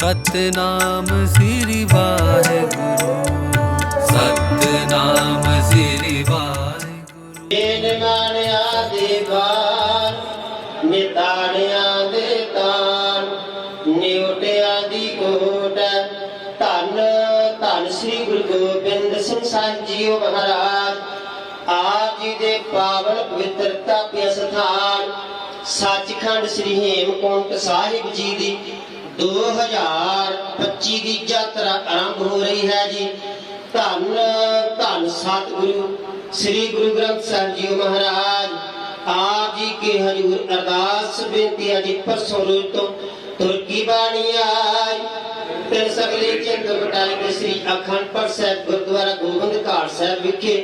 ਸਤਨਾਮ ਸ੍ਰੀ ਵਾਹਿਗੁਰੂ। ਸਤਨਾਮ ਸ੍ਰੀ ਵਾਹਿਗੁਰੂ। ਏਨ ਮਾਨਿਆ ਦੇ ਬਾਰ ਨਿਤਾਣਿਆਂ ਦੇ ਤਾਨ ਨਿਉਟਿਆਂ ਦੀ ਕੋਟ ਧੰਨ ਧੰਨ ਸ੍ਰੀ ਗੁਰੂ ਗੋਬਿੰਦ ਸਿੰਘ ਸਾਹਿਬ ਜੀਓ ਮਹਾਰਾਜ। ਆਪ ਜੀ ਦੇ ਪਾਵਨ ਪਵਿੱਤਰਤਾ ਪਿਆ ਸਥਾਨ, ਸੱਚਖੰਡ ਸ੍ਰੀ ਹੇਮਕੁੰਟ ਸਾਹਿਬ ਜੀ ਦੀ 2025 ਦੀ ਯਾਤਰਾ ਆਰੰਭ ਹੋ ਰਹੀ ਹੈ ਜੀ। ਧੰਨ ਧੰਨ ਸਤਿਗੁਰੂ, ਸ੍ਰੀ ਗੁਰੂ ਗ੍ਰੰਥ ਸਾਹਿਬ ਜੀ ਮਹਾਰਾਜ। ਆਪ ਜੀ ਕੇ ਹਜੂਰ ਅਰਦਾਸ ਬੇਨਤੀ ਹੈ ਜੀ, ਪਰਸੋਂ ਰੋਜ਼ ਤੋਂ ਤੁਰਕੀ ਬਾਣੀ ਆਈ। ਤਿੰਨ ਸਗਲੇ ਚੰਦ ਬਟਾਲੇ ਦੇ ਸ੍ਰੀ ਅਖੰਡ ਪਾਠ ਸਾਹਿਬ ਗੁਰਦੁਆਰਾ ਗੋਬਿੰਦ ਘਾਟ ਸਾਹਿਬ ਵਿਖੇ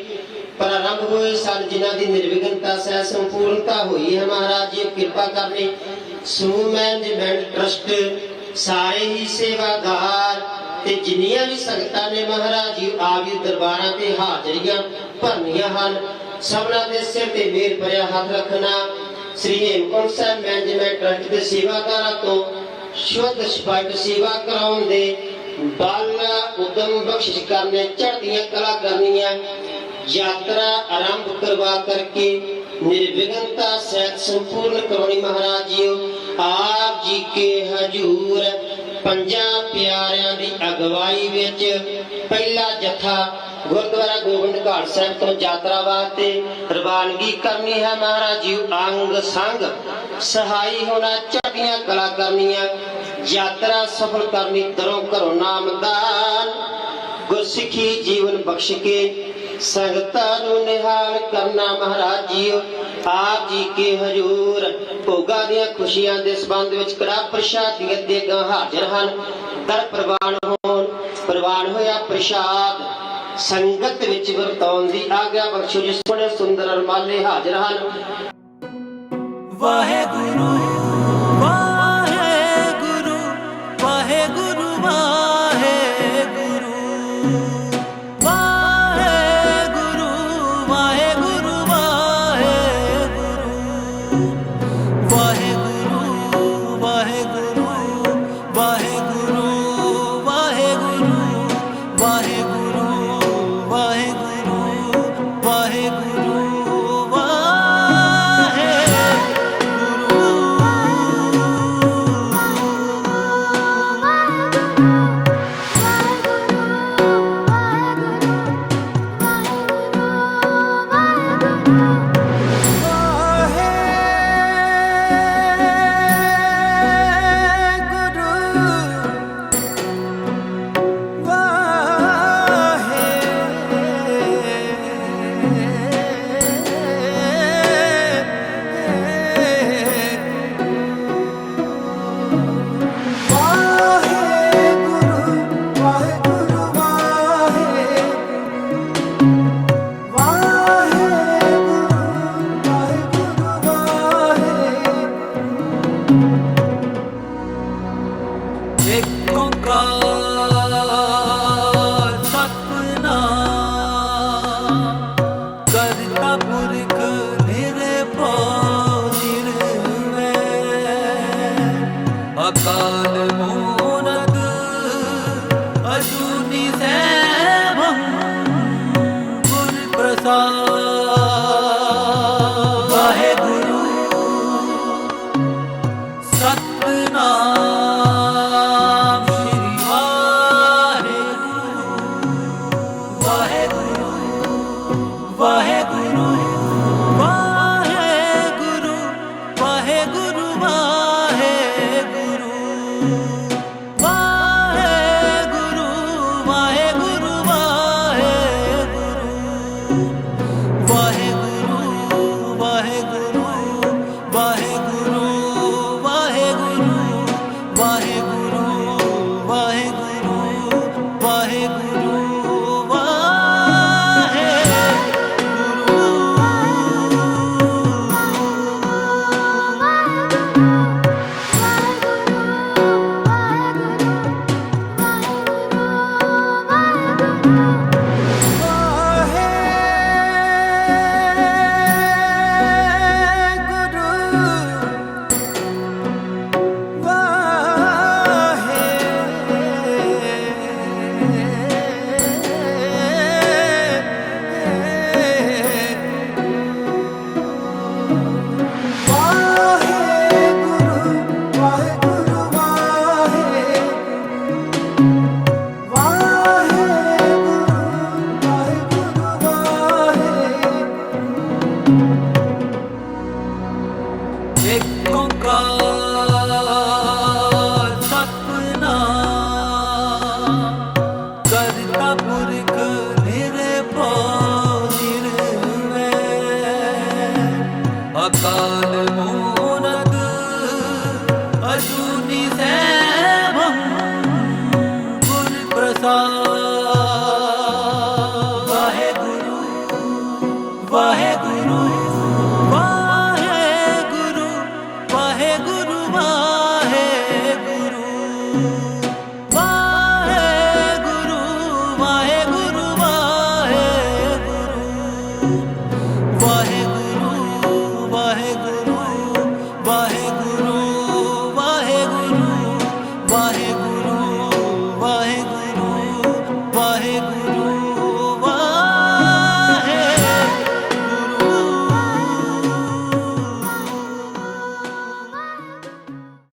ਪ੍ਰਾਰੰਭ ਹੋਏ ਸਨ, ਜਿਨ੍ਹਾਂ ਦੀ ਨਿਰਵਿਘਨਤਾ ਸਹਿ ਸੰਪੂਰਨਤਾ ਹੋਈ ਹੈ ਮਹਾਰਾਜ ਜੀ, ਕਿਰਪਾ ਕਰਨੀ। ਸਮੂਹ ਮੈਨੇਜਮੈਂਟ ਟਰਸਟ ਸਾਰੇ ਹੀ ਸੇਵਾਦਾਰ ਤੇ ਜਿੰਨੀਆਂ ਵੀ ਸੰਗਤਾਂ ਨੇ ਮਹਾਰਾਜ ਜੀ, ਆਪ ਦਰਬਾਰਾਂ ਤੇ ਹਾਜ਼ਰੀਆਂ ਭਰਨੀਆਂ ਹਨ, ਸਭਨਾਂ ਦੇ ਸਿਰ ਤੇ ਮੇਰ ਭਰਿਆ ਹੱਥ ਰੱਖਣਾ, ਸ੍ਰੀ ਹੇਮਕੁੰਟ ਸਾਹਿਬ ਮੈਨੇਜਮੈਂਟ ਟਰਸਟ ਦੇ ਸੇਵਾਦਾਰਾਂ ਤੋਂ ਸ਼ੁੱਧ ਸਪਸ਼ਟ ਸੇਵਾ ਕਰਾਉਣ ਦੇ ਬਲ, ਉਦਮ ਬਖਸ਼ਿਸ਼ ਕਰਨੇ, ਚੜ੍ਹਦੀਆਂ ਕਲਾ ਕਰਨੀਆਂ, ਯਾਤਰਾ ਆਰੰਭ ਕਰਵਾ ਕਰਕੇ ਨਿਰਵਿਘਨਤਾ ਸਹਿਤ ਸੰਪੂਰਨ ਕਰਵਾਉਣੀ ਮਹਾਰਾਜ ਜੀਓ। ਆਪ ਕੇ ਹਜੂਰ, ਪੰਜਾਂ ਪਿਆਰਿਆਂ ਦੀ ਅਗਵਾਈ ਵਿੱਚ ਪਹਿਲਾ ਜਥਾ ਗੁਰਦੁਆਰਾ ਗੋਬਿੰਦ ਘਾਟ ਸਾਹਿਬ ਤੋਂ ਯਾਤਰਾ ਵਾਸਤੇ ਰਵਾਨਗੀ ਕਰਨੀ ਹੈ। ਮਹਾਰਾਜ ਜੀ, ਅੰਗ ਸੰਗ ਸਹਾਈ ਹੋਣਾ ਚੜ੍ਹਦੀਆਂ ਕਲਾ ਕਰਨੀਆਂ ਯਾਤਰਾ ਸਫਲ ਕਰਨੀ ਦਰੋਂ ਘਰੋਂ ਨਾਮਦਾਨ, ਗੁਰਸਿੱਖੀ ਜੀਵਨ ਬਖਸ਼ ਕੇ ਸੰਗਤਾਂ ਨੂੰ ਨਿਹਾਲ ਕਰਨਾ। ਮਹਾਰਾਜ ਜੀਓ ਆਪ ਜੀ ਕੇ ਹਜੂਰ? ਭੋਗਾ ਦੀਆਂ ਖੁਸ਼ੀਆਂ ਦੇ ਸੰਬੰਧ ਵਿੱਚ ਕੜਾ ਪ੍ਰਸ਼ਾਦ ਦੀਆਂ ਦੇਗਾਂ ਹਾਜ਼ਰ ਹਨ। ਦਰ ਪ੍ਰਵਾਨ ਹੋਣ, ਪ੍ਰਵਾਨ ਹੋਇਆ ਪ੍ਰਸ਼ਾਦ। ਸੰਗਤ ਵਿੱਚ ਵਰਤਾਉਣ ਦੀ ਆਗਿਆ ਬਖਸ਼ੋ, ਜਿਸ ਬੜੇ ਸੁੰਦਰ ਅਰਮਾਲੇ ਹਾਜ਼ਰ ਹਨ। ਵਾਹਿਗੁਰੂ ਵਾਹਿਗੁਰੂ ਵਾਹਿਗੁਰੂ ਵਾਹਿਗੁਰੂ। குருவா ਇੱਕ ਕਰਤਾ ਪੁਰਖ ਨਿਰਭਉ ਨਿਰਵੈਰ ਅਕਾਲ ਮੂਰਤ ਅਜੂਨੀ ਗੁਰ ਪ੍ਰਸਾਦ ਵਾਹਿਗੁਰੂ ਵਾਹਿਗੁਰੂ